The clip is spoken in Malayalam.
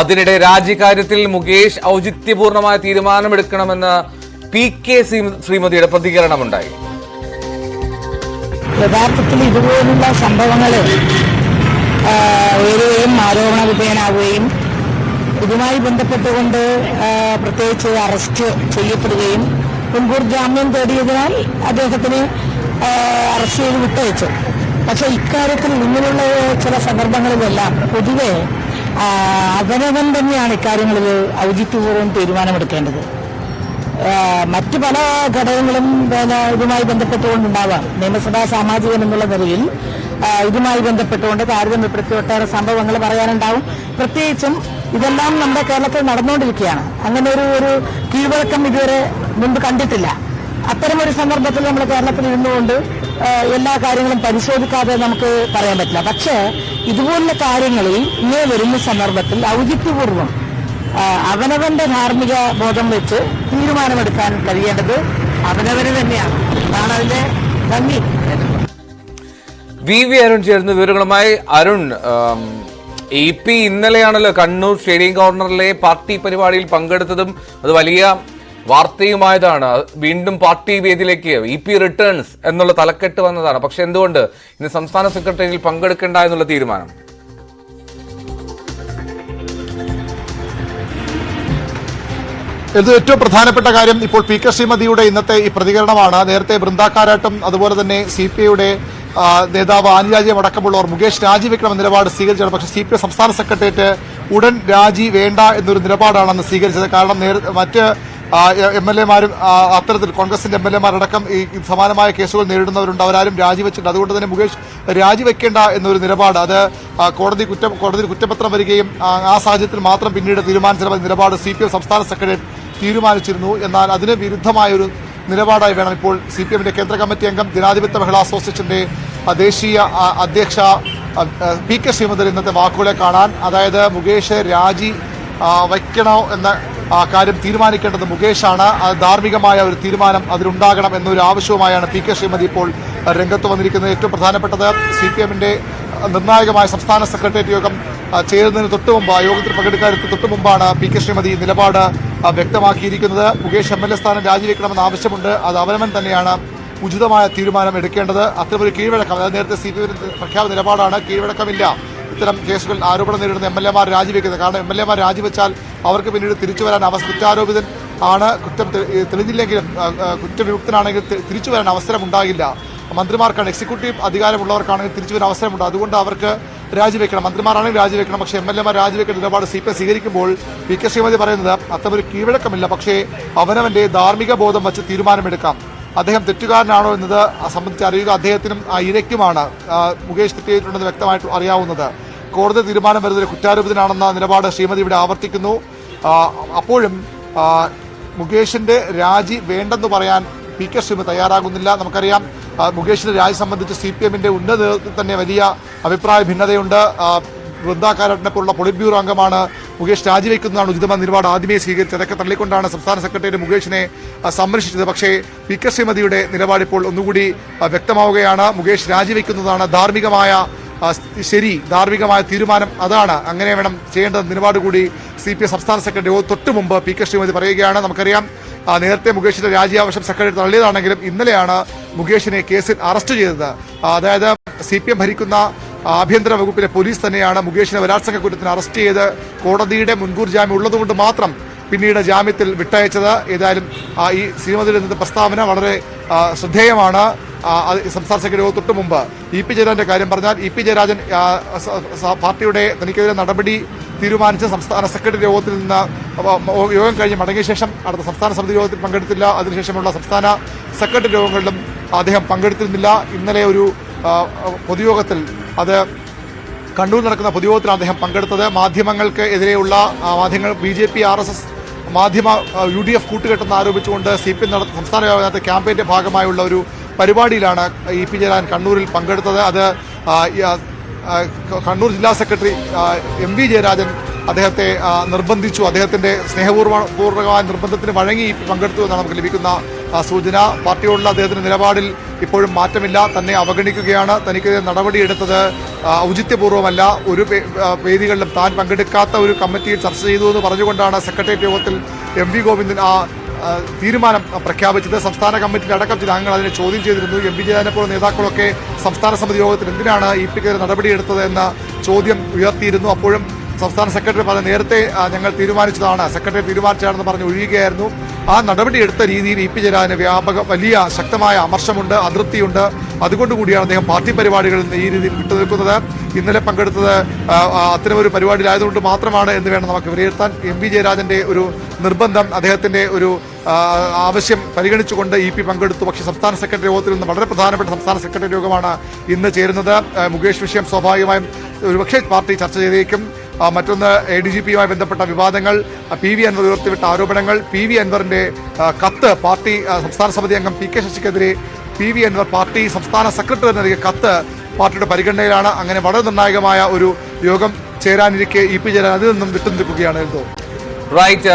അതിനിടെ രാജിക്കാര്യത്തിൽ മുകേഷ് ഔചിത്യപൂർണമായ തീരുമാനമെടുക്കണമെന്ന് പി കെ ശ്രീമതിയുടെ പ്രതികരണമുണ്ടായി. യഥാർത്ഥത്തിൽ ഇതുപോലുള്ള സംഭവങ്ങൾ ഉയരുകയും ആരോപണ വിധേയനാവുകയും ഇതുമായി ബന്ധപ്പെട്ടുകൊണ്ട് പ്രത്യേകിച്ച് അറസ്റ്റ് ചെയ്യപ്പെടുകയും മുൻകൂർ ജാമ്യം തേടിയതിനാൽ അദ്ദേഹത്തിന് അറസ്റ്റ് ചെയ്ത് വിട്ടയച്ചു. പക്ഷേ ഇക്കാര്യത്തിൽ ഇങ്ങനെയുള്ള ചില സന്ദർഭങ്ങളിലെല്ലാം പൊതുവെ അവനവൻ തന്നെയാണ് ഇക്കാര്യങ്ങളിൽ ഔചിത്യപൂർവം തീരുമാനമെടുക്കേണ്ടത്. മറ്റ് പല ഘടകങ്ങളും പിന്നെ ഇതുമായി ബന്ധപ്പെട്ടുകൊണ്ടുണ്ടാവാം. നിയമസഭാ സാമാജികൻ എന്നുള്ള നിലയിൽ ഇതുമായി ബന്ധപ്പെട്ടുകൊണ്ട് താരതമ്യപ്പെടുത്തി ഒട്ടേറെ സംഭവങ്ങൾ പറയാനുണ്ടാവും. പ്രത്യേകിച്ചും ഇതെല്ലാം നമ്മുടെ കേരളത്തിൽ നടന്നുകൊണ്ടിരിക്കുകയാണ്. അങ്ങനെ ഒരു ഒരു കീഴ്വഴക്കം ഇതുവരെ മുമ്പ് കണ്ടിട്ടില്ല. അത്തരമൊരു സന്ദർഭത്തിൽ നമ്മൾ കേരളത്തിൽ ഇരുന്നുകൊണ്ട് എല്ലാ കാര്യങ്ങളും പരിശോധിക്കാതെ നമുക്ക് പറയാൻ പറ്റില്ല. പക്ഷേ ഇതുപോലുള്ള കാര്യങ്ങളിൽ ഇങ്ങനെ വരുന്ന സന്ദർഭത്തിൽ ഔചിത്യപൂർവം അവനവന്റെ ധാർമ്മിക ബോധം വെച്ച് തീരുമാനമെടുക്കാൻ കഴിയേണ്ടത് അവനവന് തന്നെയാണ്. അതാണ് അതിന്റെ ഭംഗി. വി വി അരുൺ ചേർന്ന വിവരങ്ങളുമായി അരുൺ എ പി ഇന്നലെയാണല്ലോ കണ്ണൂർ സ്റ്റേഡിയം കോർണറിലെ പാർട്ടി പരിപാടിയിൽ പങ്കെടുത്തതും അത് വലിയ വാർത്തയുമായതാണ്. വീണ്ടും പാർട്ടി വേദിയിലേക്ക് ഇ പി റിട്ടേൺസ് എന്നുള്ള തലക്കെട്ട് വന്നതാണ്. പക്ഷെ എന്തുകൊണ്ട് ഇന്ന് സംസ്ഥാന സെക്രട്ടറിയിൽ പങ്കെടുക്കേണ്ട എന്നുള്ള തീരുമാനം? ഇത് ഏറ്റവും പ്രധാനപ്പെട്ട കാര്യം ഇപ്പോൾ പി കെ ശ്രീമതിയുടെ ഇന്നത്തെ ഈ പ്രതികരണമാണ്. നേരത്തെ ബൃന്ദാക്കാരാട്ടും അതുപോലെ തന്നെ സി പി ഐയുടെ നേതാവ് ആനിരാജ്യം അടക്കമുള്ളവർ മുകേഷ് രാജിവെക്കണമെന്ന നിലപാട് സ്വീകരിച്ചാണ്. പക്ഷേ സി പി ഐ സംസ്ഥാന സെക്രട്ടേറിയറ്റ് ഉടൻ രാജി വേണ്ട എന്നൊരു നിലപാടാണ് അന്ന് സ്വീകരിച്ചത്. കാരണം മറ്റ് എം എൽ എമാരും അത്തരത്തിൽ കോൺഗ്രസിന്റെ എം എൽ എമാരടക്കം ഈ സമാനമായ കേസുകൾ നേരിടുന്നവരുണ്ട്. അവരാരും രാജിവെച്ചിട്ടുണ്ട് അതുകൊണ്ട് തന്നെ മുകേഷ് രാജിവെക്കേണ്ട എന്നൊരു നിലപാട്. അത് കോടതി കുറ്റ കോടതിയിൽ കുറ്റപത്രം വരികയും ആ, സാഹചര്യത്തിൽ മാത്രം പിന്നീട് തീരുമാനിച്ചിരുന്ന നിലപാട് സി സംസ്ഥാന സെക്രട്ടേറിയറ്റ് തീരുമാനിച്ചിരുന്നു. എന്നാൽ അതിന് വിരുദ്ധമായ ഒരു നിലപാടായി വേണം ഇപ്പോൾ സി പി എമ്മിന്റെ കേന്ദ്ര കമ്മിറ്റി അംഗം ജനാധിപത്യ മഹിളാ അസോസിയേഷന്റെ ദേശീയ അധ്യക്ഷ പി കെ ശ്രീമതി ഇന്നത്തെ വാക്കുകളെ കാണാൻ. അതായത് മുകേഷ് രാജി വയ്ക്കണോ എന്ന ആ, കാര്യം തീരുമാനിക്കേണ്ടത് മുകേഷാണ്. ധാർമ്മികമായ ഒരു തീരുമാനം അതിലുണ്ടാകണം എന്നൊരു ആവശ്യവുമായാണ് പി കെ ശ്രീമതി ഇപ്പോൾ രംഗത്ത് വന്നിരിക്കുന്നത്. ഏറ്റവും പ്രധാനപ്പെട്ടത് സി പി എമ്മിന്റെ നിർണായകമായ സംസ്ഥാന സെക്രട്ടേറിയറ്റ് യോഗം ചേരുന്നതിന് തൊട്ട് മുമ്പ് യോഗത്തിൽ പങ്കെടുക്കാനെത്തി തൊട്ട് മുമ്പാണ് പി കെ ശ്രീമതി നിലപാട് വ്യക്തമാക്കിയിരിക്കുന്നത്. മുകേഷ് എം എൽ എ സ്ഥാനം രാജിവെക്കണമെന്ന് ആവശ്യമുണ്ട്. അത് അവലമൻ തന്നെയാണ് ഉചിതമായ തീരുമാനം എടുക്കേണ്ടത്. അത്തരമൊരു കീഴ്വഴക്കം അതായത് നേരത്തെ സി പി എം പ്രഖ്യാപന നിലപാടാണ്. കീഴ്വഴക്കമില്ല. ഇത്തരം കേസുകൾ ആരോപണം നേരിടുന്ന എം എൽ എമാർ രാജിവെക്കുന്നത്. കാരണം എം എൽ എമാർ രാജിവെച്ചാൽ അവർക്ക് പിന്നീട് തിരിച്ചു വരാൻ അവസ്ഥ കുറ്റാരോപിതൻ ആണ് കുറ്റം തെളിഞ്ഞില്ലെങ്കിലും കുറ്റവിമുക്തനാണെങ്കിൽ തിരിച്ചു വരാൻ അവസരമുണ്ടാകില്ല. മന്ത്രിമാർക്കാണ് എക്സിക്യൂട്ടീവ് അധികാരമുള്ളവർക്കാണെങ്കിൽ തിരിച്ചു വരാൻ അവസരമുണ്ട്. അതുകൊണ്ട് അവർക്ക് രാജിവെക്കണം. മന്ത്രിമാരാണെങ്കിൽ രാജിവെക്കണം. പക്ഷേ എം എൽ എമാർ രാജിവെക്കുന്ന നിലപാട് സി പി എസ് സ്വീകരിക്കുമ്പോൾ പി കെ ശ്രീമതി പറയുന്നത് അത്തരമൊരു കീഴ്വഴക്കമില്ല പക്ഷേ അവനവന്റെ ധാർമ്മിക ബോധം വച്ച് തീരുമാനമെടുക്കാം. അദ്ദേഹം തെറ്റുകാരനാണോ എന്നത് സംബന്ധിച്ച് അറിയുക അദ്ദേഹത്തിനും ആ ഇരയ്ക്കുമാണ്. മുകേഷ് തെറ്റ് ചെയ്തിട്ടുണ്ടെന്ന് വ്യക്തമായിട്ട് അറിയാവുന്നത്. കോടതി തീരുമാനം വരുന്നതിൽ കുറ്റാരോപിതനാണെന്ന നിലപാട് ശ്രീമതി ഇവിടെ ആവർത്തിക്കുന്നു. അപ്പോഴും മുകേഷിന്റെ രാജി വേണ്ടെന്ന് പറയാൻ പി കെ ശ്രീമ തയ്യാറാകുന്നില്ല. നമുക്കറിയാം മുകേഷിന്റെ രാജി സംബന്ധിച്ച് സി പി എമ്മിന്റെ ഉന്നത തന്നെ വലിയ അഭിപ്രായ ഭിന്നതയുണ്ട്. ആ, വൃന്ദാകാരട്ടിനെ പോലുള്ള പൊളിറ്റ് ബ്യൂറോ അംഗമാണ് മുകേഷ് രാജിവെക്കുന്നതാണ് ഉചിതമായ നിലപാട്. ആദ്യമേ സ്വീകരിച്ചത് അതൊക്കെ തള്ളിക്കൊണ്ടാണ് സംസ്ഥാന സെക്രട്ടറി മുകേഷിനെ സംരക്ഷിച്ചത്. പക്ഷേ പി കെ ശ്രീമതിയുടെ നിലപാട് ഇപ്പോൾ ഒന്നുകൂടി വ്യക്തമാവുകയാണ്. മുകേഷ് രാജിവെക്കുന്നതാണ് ധാർമ്മികമായ ശരി ധാർമ്മികമായ തീരുമാനം അതാണ്. അങ്ങനെ വേണം ചെയ്യേണ്ട നിലപാട് കൂടി സി പി എം സംസ്ഥാന സെക്രട്ടറി തൊട്ടു മുമ്പ് പി കെ ശ്രീമതി പറയുകയാണ്. നമുക്കറിയാം നേരത്തെ മുകേഷിന്റെ രാജി ആവശ്യം സെക്രട്ടറി തള്ളിയതാണെങ്കിലും ഇന്നലെയാണ് മുകേഷിനെ കേസിൽ അറസ്റ്റ് ചെയ്തത്. അതായത് സി പി എം ഭരിക്കുന്ന ആഭ്യന്തര വകുപ്പിലെ പോലീസ് തന്നെയാണ് മുകേഷിനെ ബലാത്സംഗ കുറ്റത്തിന് അറസ്റ്റ് ചെയ്ത് കോടതിയുടെ മുൻകൂർ ജാമ്യം ഉള്ളതുകൊണ്ട് മാത്രം പിന്നീട് ജാമ്യത്തിൽ വിട്ടയച്ചത്. ഏതായാലും ഈ ശ്രീമതിയുടെ പ്രസ്താവന വളരെ ശ്രദ്ധേയമാണ്. സംസ്ഥാന സെക്രട്ടറി തൊട്ട് മുമ്പ് ഇ പി ജയരാജന്റെ കാര്യം പറഞ്ഞാൽ ഇ പി ജയരാജൻ പാർട്ടിയുടെ തനിക്കെതിരെ നടപടി തീരുമാനിച്ച സംസ്ഥാന സെക്രട്ടറി യോഗത്തിൽ നിന്ന് യോഗം കഴിഞ്ഞ് മടങ്ങിയ ശേഷം അടുത്ത സംസ്ഥാന സമിതി യോഗത്തിൽ പങ്കെടുത്തില്ല. അതിനുശേഷമുള്ള സംസ്ഥാന സെക്രട്ടറി യോഗങ്ങളിലും അദ്ദേഹം പങ്കെടുത്തിരുന്നില്ല. ഇന്നലെ ഒരു പൊതുയോഗത്തിൽ അത് കണ്ണൂർ നടക്കുന്ന പൊതുയോഗത്തിലാണ് അദ്ദേഹം പങ്കെടുത്തത്. മാധ്യമങ്ങൾക്ക് എതിരെയുള്ള മാധ്യമങ്ങൾ B J P R S S മാധ്യമ യു ഡി എഫ് കൂട്ടുകെട്ടെന്ന് ആരോപിച്ചുകൊണ്ട് സി പി നടത്തുന്ന സംസ്ഥാന വ്യാപകത്തെ ക്യാമ്പയിന്റെ ഭാഗമായുള്ള ഒരു പരിപാടിയിലാണ് ഇ പി ജയരാജൻ കണ്ണൂരിൽ പങ്കെടുത്തത്. അത് കണ്ണൂർ ജില്ലാ സെക്രട്ടറി എം വി ജയരാജൻ അദ്ദേഹത്തെ നിർബന്ധിച്ചു. അദ്ദേഹത്തിന്റെ സ്നേഹപൂർവ പൂർവമായ നിർബന്ധത്തിന് വഴങ്ങി പങ്കെടുത്തു എന്നാണ് നമുക്ക് ലഭിക്കുന്ന സൂചന. പാർട്ടിയോടുള്ള അദ്ദേഹത്തിന്റെ നിലപാടിൽ ഇപ്പോഴും മാറ്റമില്ല. തന്നെ അവഗണിക്കുകയാണ്. തനിക്കെതിരെ നടപടിയെടുത്തത് ഔചിത്യപൂർവമല്ല. ഒരു വേദികളിലും താൻ പങ്കെടുക്കാത്ത ഒരു കമ്മിറ്റിയിൽ ചർച്ച ചെയ്തു എന്ന് പറഞ്ഞുകൊണ്ടാണ് സെക്രട്ടേറിയറ്റ് യോഗത്തിൽ എം വി ഗോവിന്ദൻ ആ, തീരുമാനം പ്രഖ്യാപിച്ചത് സംസ്ഥാന കമ്മിറ്റിയിൽ അടക്കം ചില അംഗങ്ങൾ അതിനെ ചോദ്യം ചെയ്തിരുന്നു. എം പി ജയനെ പോലെ നേതാക്കളൊക്കെ സംസ്ഥാന സമിതി യോഗത്തിൽ എന്തിനാണ് ഇ പിക്കെതിരെ നടപടിയെടുത്തത് എന്ന ചോദ്യം ഉയർത്തിയിരുന്നു. അപ്പോഴും സംസ്ഥാന സെക്രട്ടറി പറഞ്ഞ നേരത്തെ ഞങ്ങൾ തീരുമാനിച്ചതാണ്. സെക്രട്ടറി തീരുമാനിച്ചതാണെന്ന് പറഞ്ഞ് ഒഴിയുകയായിരുന്നു. ആ നടപടി എടുത്ത രീതിയിൽ ഇ പി ജയരാജന് വ്യാപക വലിയ ശക്തമായ അമർഷമുണ്ട് അതൃപ്തിയുണ്ട്. അതുകൊണ്ട് കൂടിയാണ് അദ്ദേഹം പാർട്ടി പരിപാടികളിൽ ഈ രീതിയിൽ വിട്ടുനിൽക്കുന്നത്. ഇന്നലെ പങ്കെടുത്തത് അത്തരമൊരു പരിപാടിയിലായതുകൊണ്ട് മാത്രമാണ് എന്ന് വേണം നമുക്ക് വിലയിരുത്താൻ. എം വി ജയരാജന്റെ ഒരു നിർബന്ധം അദ്ദേഹത്തിന്റെ ഒരു ആവശ്യം പരിഗണിച്ചുകൊണ്ട് ഇ പി പങ്കെടുത്തു. പക്ഷേ സംസ്ഥാന സെക്രട്ടറി യോഗത്തിൽ നിന്ന് വളരെ പ്രധാനപ്പെട്ട സംസ്ഥാന സെക്രട്ടറി യോഗമാണ് ഇന്ന് ചേരുന്നത്. മുകേഷ് വിഷയം സ്വാഭാവികമായും ഒരുപക്ഷെ പാർട്ടി ചർച്ച ചെയ്തേക്കും. മറ്റൊന്ന് എ ഡി ജി പിയുമായി ബന്ധപ്പെട്ട വിവാദങ്ങൾ പി വി അൻവർ ഉയർത്തിവിട്ട ആരോപണങ്ങൾ പി വി അൻവറിന്റെ കത്ത് പാർട്ടി സംസ്ഥാന സമിതി അംഗം പി കെ ശശിക്കെതിരെ പി വി അൻവർ പാർട്ടി സംസ്ഥാന സെക്രട്ടറി നൽകിയ കത്ത് പാർട്ടിയുടെ പരിഗണനയിലാണ്. അങ്ങനെ വളരെ നിർണായകമായ ഒരു യോഗം ചേരാനിരിക്കെ ഇ പി ജയരാജൻ അതിൽ നിന്നും വിട്ടുനിൽക്കുകയാണ് റൈറ്റ്